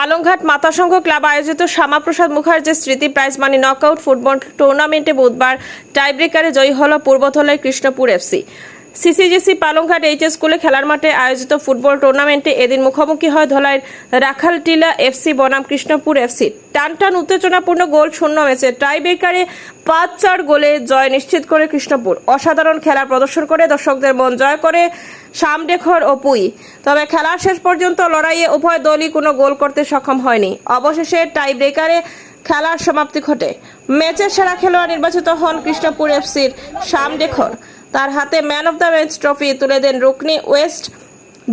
Palanghat মাতাসংঘ club আয়োজিত শ্যামাপ্রসাদ মুখার্জির স্মৃতি প্রাইজ মানি নকআউট ফুটবল টুর্নামেন্টে বুধবার টাইব্রেকারে জয়ী হল পূর্বথলের Krishnapur FC CCGC Palanghat H স্কুলে খেলার মাঠে আয়োজিত ফুটবল টুর্নামেন্টে এদিন মুখোমুখি হয় ধলাইয়ের রাখালটিলা এফসি বনাম কৃষ্ণপুর এফসি। টান টান উত্তেজনাপূর্ণ গোল শূন্য ম্যাচে টাইব্রেকারে পাঁচ চার গোলে জয় নিশ্চিত করে কৃষ্ণপুর। অসাধারণ খেলা প্রদর্শন করে, দর্শকদের মন জয় করে শামডেখর ও পুই। তবে খেলার শেষ পর্যন্ত লড়াইয়ে উভয় দলই কোনো গোল করতে সক্ষম হয়নি। অবশেষে টাই ব্রেকারে খেলার সমাপ্তি ঘটে। ম্যাচের সেরা খেলোয়াড় নির্বাচিত হন কৃষ্ণপুর এফসির শামডেখর। তার হাতে man of the match trophy তুলে দেন রুকনি ওয়েস্ট।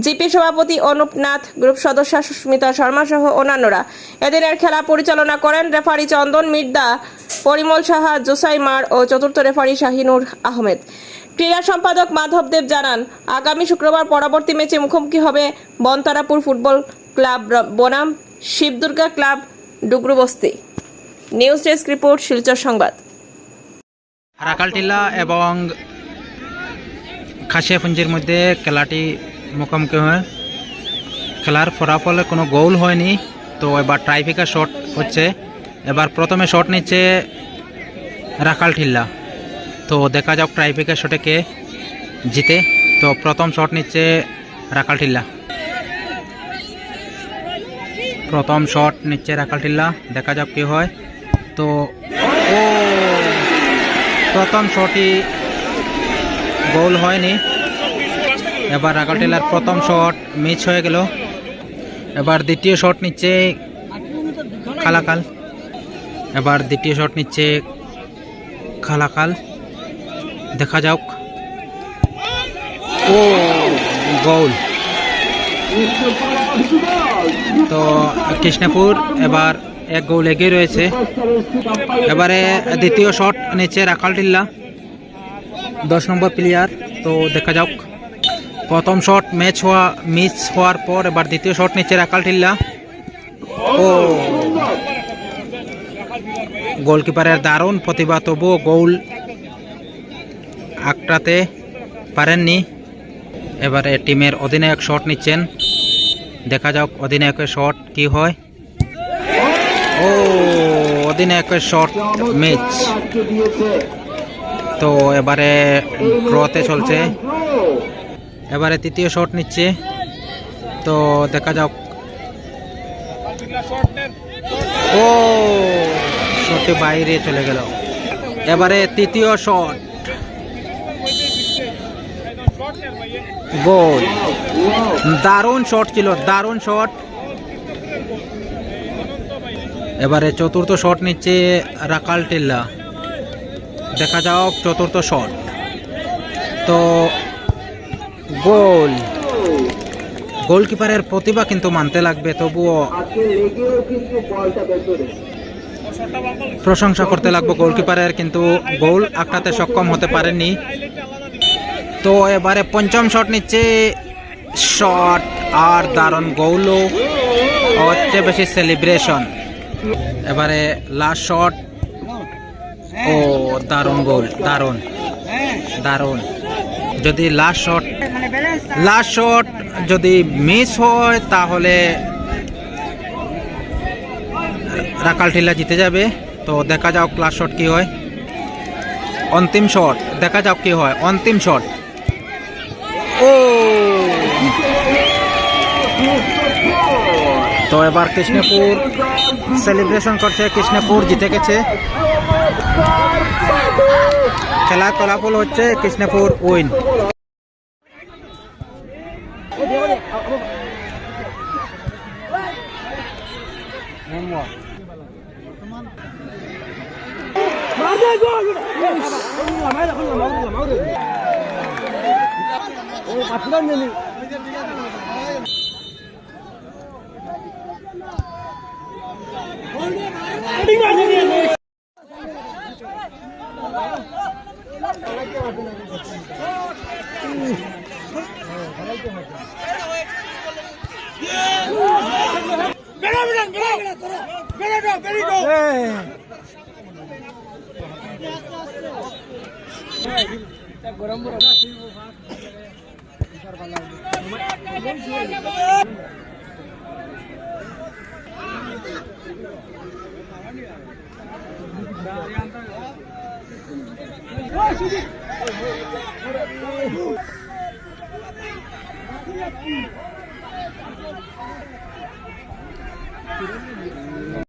জিপি সভাপতি অনুপ নাথ, গ্রুপ সদস্য সুস্মিতা শর্মা সহ অন্যান্যরা। এদিনের খেলা পরিচালনা করেন রেফারি চন্দন মির্দা পরিমল সাহা, জোসাই মার ও চতুর্থ রেফারি শাহিনুর আহমেদ। ক্রীড়া সম্পাদক মাধব দেব জানান, আগামী শুক্রবার পরবর্তী ম্যাচে মুখোমুখি হবে বনতারাপুর ফুটবল ক্লাব বনাম, Shivdurga club Dugrubasti. News desk report Silchar সংবাদ। রাকালটিলা এবং খাসিয়াপুঞ্জির মধ্যে খেলাটি মুখোমুখি হয়। খেলার ফলাফলে কোনো গোল হয়নি, তো এবার ট্রাইফিকার শট হচ্ছে। এবার প্রথমে শট নিচ্ছে রাখাল ঠিল্লা। তো দেখা যাক ট্রাইফিকার শটে কে জিতে। তো প্রথম শট নিচ্ছে রাখাল ঠিল্লা। প্রথম শট নিচ্ছে রাখাল ঠিল্লা, দেখা যাক কি হয়। তো ও, প্রথম শটই গোল হয়নি। এবার রাগালটেলার প্রথম শট মিস হয়ে গেল। এবার দ্বিতীয় শট নিচ্ছে খালাকাল। এবার দ্বিতীয় শট নিচ্ছে খালাকাল। দেখা যাক। ও, গোল। তো কৃষ্ণপুর এবার এক গোল এগিয়ে রয়েছে। এবারে দ্বিতীয় শট নিচ্ছে রাখালটিল্লা দশ নম্বর প্লেয়ার তো দেখা যাক। প্রথম শট ম্যাচ হওয়া মিস হওয়ার পর এবার দ্বিতীয় শট নিচ্ছে রাখালটিল্লা ও। গোলকিপারের দারুণ প্রতিভা, তবুও গোল আঁকড়াতে পারেননি। এবারে টিমের অধিনায়ক শট নিচ্ছেন। দেখা যাক অধিনায়কের শট কি হয়। ও, অধিনায়কের শট ম্যাচ তো এবারে ড্রতে চলছে। এবারে তৃতীয় শট নিচ্ছে। তো দেখা যাক। ও শটে বাইরে চলে গেল। এবারে তৃতীয় শট গোল দারুণ শট ছিল, দারুণ শট এবারে চতুর্থ শট নিচ্ছে রাকাল টিল্লা। দেখা যাক চতুর্থ শট। তো গোল। গোলকিপারের প্রতিভা কিন্তু মানতে লাগবে, তবুও প্রশংসা করতে লাগবে গোলকিপারের, কিন্তু গোল আঁকড়াতে সক্ষম হতে পারেননি। তো এবারে পঞ্চম শট নিচ্ছে, শট আর দারুণ গোলও। হচ্ছে বেশি সেলিব্রেশন এবারে লাস্ট শট ও, দারুণ গোল দারুণ দারুণ। যদি লাস্ট শট লাস্ট শট যদি মিস হয়, তাহলে রাকাল ঠিলা জিতে যাবে। তো দেখা যাক লাস্ট শট কি হয়। অন্তিম শট দেখা যাক কি হয়। অন্তিম শট ও! তো এবার কৃষ্ণপুর সেলিব্রেশন করছে কৃষ্ণপুর জিতে গেছে। খেলার ফলাফল হচ্ছে কৃষ্ণপুর উইন ও গরম গরম Why should it? Thank you.